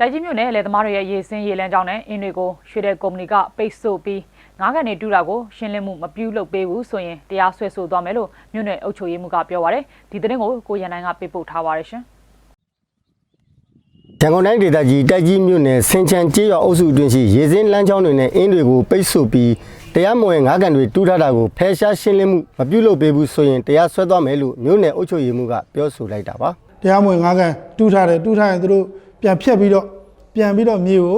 တိုက်ကြီးမြို့နယ်လယ်သမားတွေရဲ့ရေစင်းရေလမ်းကြောင်းနဲ့အင်းတွေကိုရွှေတဲ့ကုမ္ပဏီကပိတ်ဆို့ပြီးငါးကန်တွေတူတာကိုရှင်းလင်းမှုမပြုလုပ်ပေးဘူးဆိုရင်တရားစွဲဆိုသွားမယ်လို့မြို့နယ်အုပ်ချုပ်ရေးမှူးကပြောပါရယ်ဒီသတင်းကိုကိုရန်နိုင်ကပေးပို့ထားပါရရှင်ရန်ကုန်တိုင်းဒေသကြီးတိုက်ကြီးမြို့နယ်ဆင်ချံကျေးရွာအုပ်စုအတွင်းရှိရေစင်းလမ်းကြောင်းတွေနဲ့အင်းတွေကိုပိတ်ဆို့ပြီးတရားမဝင်ငါးကန်တွေတူးထားတာကိုဖယ်ရှားရှင်းလင်းမှုမပြုလုပ်ပေးဘူးဆိုရင်တရားစွဲသွားမယ်လို့မြို့နယ်အုပ်ချုပ်ရေးမှူးကပြောဆိုလိုက်တာပါတရားမဝင်ငါးကန်တူးထားတယ်တူးထားရင်သူတို့ ပြန်ဖြတ်ပြီးတော့ပြန်ပြီးတော့မြေကို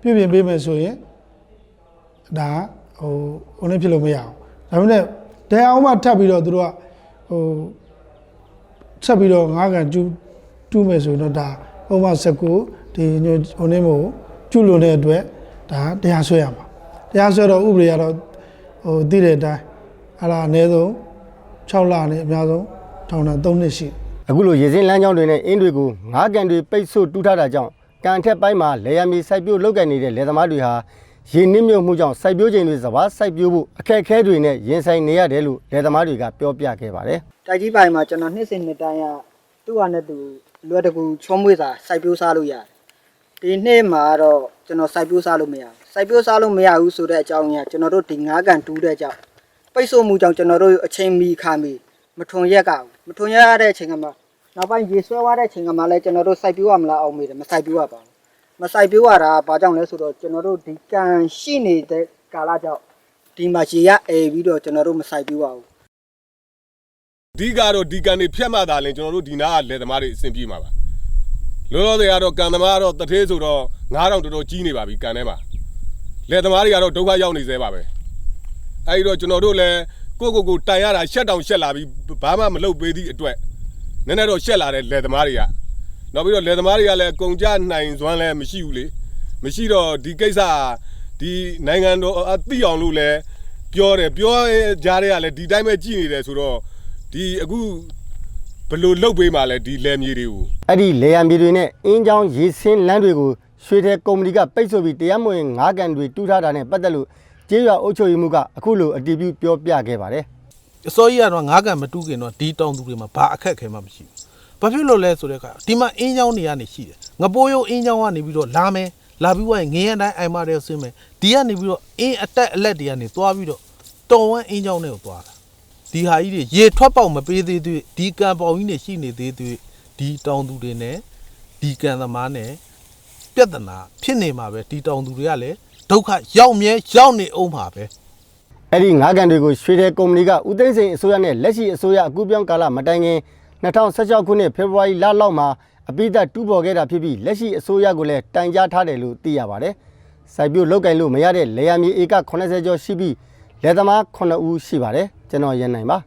ပြုပြင်ပေးမယ်ဆိုရင်ဒါဟိုဟိုလည်းဖြစ်လို့မရအောင်ဒါပေမဲ့တရားအောင်မှထပ်ပြီးတော့သူတို့ကဟိုဆက်ပြီးတော့ငါးကန်ကျူးတူးမယ်ဆိုရင်တော့ဒါဥပမာ19ဒီညဟိုနေမို့ကျူးလွန်တဲ့အတွက်ဒါတရားဆွဲရမှာတရားဆွဲတော့ဥပဒေကတော့ဟိုသိတဲ့အတိုင်းအဲ့ဒါအနည်းဆုံး6လနဲ့အများဆုံးထောင်ဒဏ်3နှစ်ရှိတယ် အခုလိုရေစင်းလမ်းကြောင်းတွေနဲ့အင်းတွေကိုငါးကန်တွေပိတ်ဆို့တူးထားတာကြောင့်ကန်ထက်ပိုင်းမှာလေယာဉ်မြေစိုက်ပျိုးလုပ်ကိုင်နေတဲ့လယ်သမားတွေဟာရေနစ်မြုပ်မှုကြောင့်စိုက်ပျိုးချိန်တွေစပါးစိုက်ပျိုးဖို့အခက်အခဲတွေနဲ့ရင်ဆိုင်နေရတယ်လို့လယ်သမားတွေကပြောပြခဲ့ပါတယ်တိုက်ကြီးပိုင်းမှာကျွန်တော်နှစ်စဉ်နှစ်တိုင်းကသူ့ဟာနဲ့သူလွယ်တကူချောမွေးစာစိုက်ပျိုးစားလို့ရတယ်ဒီနှစ်မှာတော့ကျွန်တော်စိုက်ပျိုးစားလို့မရဘူးစိုက်ပျိုးစားလို့မရဘူးဆိုတဲ့အကြောင်းရင်းကကျွန်တော်တို့ဒီငါးကန်တူးတဲ့ကြောင့်ပိတ်ဆို့မှုကြောင့်ကျွန်တော်တို့အချိန်မီခါမီ မထွန်ရက်ကဘူးမထွန်ရက်ရတဲ့အချိန်ကမှနောက်ပိုင်းရေဆွဲသွားတဲ့အချိန်ကမှလည်းကျွန်တော်တို့စိုက်ပျိုးရမလားအောင်မေးတယ်မစိုက်ပျိုးရပါဘူးမစိုက်ပျိုးရတာဘာကြောင့်လဲဆိုတော့ကျွန်တော်တို့ဒီကန်ရှိနေတဲ့ကာလကြောင့်ဒီမှာရေရအေပြီးတော့ကျွန်တော်တို့မစိုက်ပျိုးရဘူးအဓိကတော့ဒီကန်တွေဖြတ်မှသာလဲကျွန်တော်တို့ဒီနားကလယ်သမားတွေအဆင်ပြေမှာပါလောလောဆယ်ကတော့ကန်သမားကတော့တထေးဆိုတော့9000တော်တော်ကြီးနေပါပြီကန်ထဲမှာလယ်သမားတွေကတော့ဒုက္ခရောက်နေသေးပါပဲအဲဒီတော့ကျွန်တော်တို့လည်း ကိုယ့်ကိုယ်ကိုတိုင်ရတာရှက်တောင်ရှက်လာပြီးဘာမှမလုပ်ပေးသည့်အတွက်နည်းနည်းတော့ရှက်လာတဲ့လယ်သမားတွေကနောက်ပြီးတော့လယ်သမားတွေကလည်းကုန်ကြနိုင်စွမ်းလည်းမရှိဘူးလေမရှိတော့ဒီကိစ္စဒီနိုင်ငံတော်အသိအောင်လို့လည်းပြောတယ်ပြောကြားတဲ့ကလည်းဒီတိုင်းပဲကြည်နေတယ်ဆိုတော့ဒီအခုဘယ်လိုလုပ်ပေးမှလဲဒီလယ်မြေတွေကိုအဲ့ဒီလေယာဉ်မြေတွေနဲ့အင်းချောင်းရေစင်းလမ်းတွေကိုရွှေတဲ့ကုမ္ပဏီကပိတ်ဆို့ပြီးတရားမဝင်ငါးကန်တွေတူးထားတာနဲ့ပတ်သက်လို့ ကျေးရွာအုပ်ချုပ်ရေးမှူးကအခုလိုအတည်ပြုပြောပြခဲ့ပါတယ်အစိုးရကတော့ငါးကန်မတူးခင်တော့ဒီတောင်သူတွေမှာဘာအခက်အခဲမှမရှိဘူး။ဘာဖြစ်လို့လဲဆိုတဲ့အခါဒီမှာအင်းချောင်းတွေကနေရှိတယ်။ငပိုးရုံအင်းချောင်းကနေပြီးတော့လာမယ်။လာပြီးွားရင်ငင်းရတိုင်းအိုင်မာတဲ့ဆင်းမယ်။ဒီကနေပြီးတော့အင်းအတက်အလက်တွေကနေသွားပြီးတော့တော်ဝမ်းအင်းချောင်းတွေကိုသွားတာ။ဒီဟာကြီးတွေရေထွက်ပေါက်မပေးသေးသေးဒီကံပေါင်ကြီးနေရှိနေသေးသေးဒီတောင်သူတွေနဲ့ဒီကံသမားနဲ့ပြဿနာဖြစ်နေမှာပဲဒီတောင်သူတွေကလည်း ဒုက္ခရောက်မြဲရောက်နေအောင်ပါပဲအဲ့ဒီငါးကန်တွေကိုရွှေတဲ့ကုမ္ပဏီကဦးသိန်းစိန်အစိုးရနဲ့လက်ရှိအစိုးရအကူပြောင်းကာလမတိုင်ခင်2016ခုနှစ်ဖေဖော်ဝါရီလလောက်မှာအပိသက်တူးပေါ်ခဲ့တာဖြစ်ပြီးလက်ရှိအစိုးရကလည်းတိုင်ကြားထားတယ်လို့သိရပါတယ်။စိုက်ပျိုးလောက်ကင်လို့မရတဲ့လေယာဉ်မြေဧက80ကျော်ရှိပြီးလယ်သမား9ဦးရှိပါတယ်။ကျွန်တော်ရန်နိုင်ပါ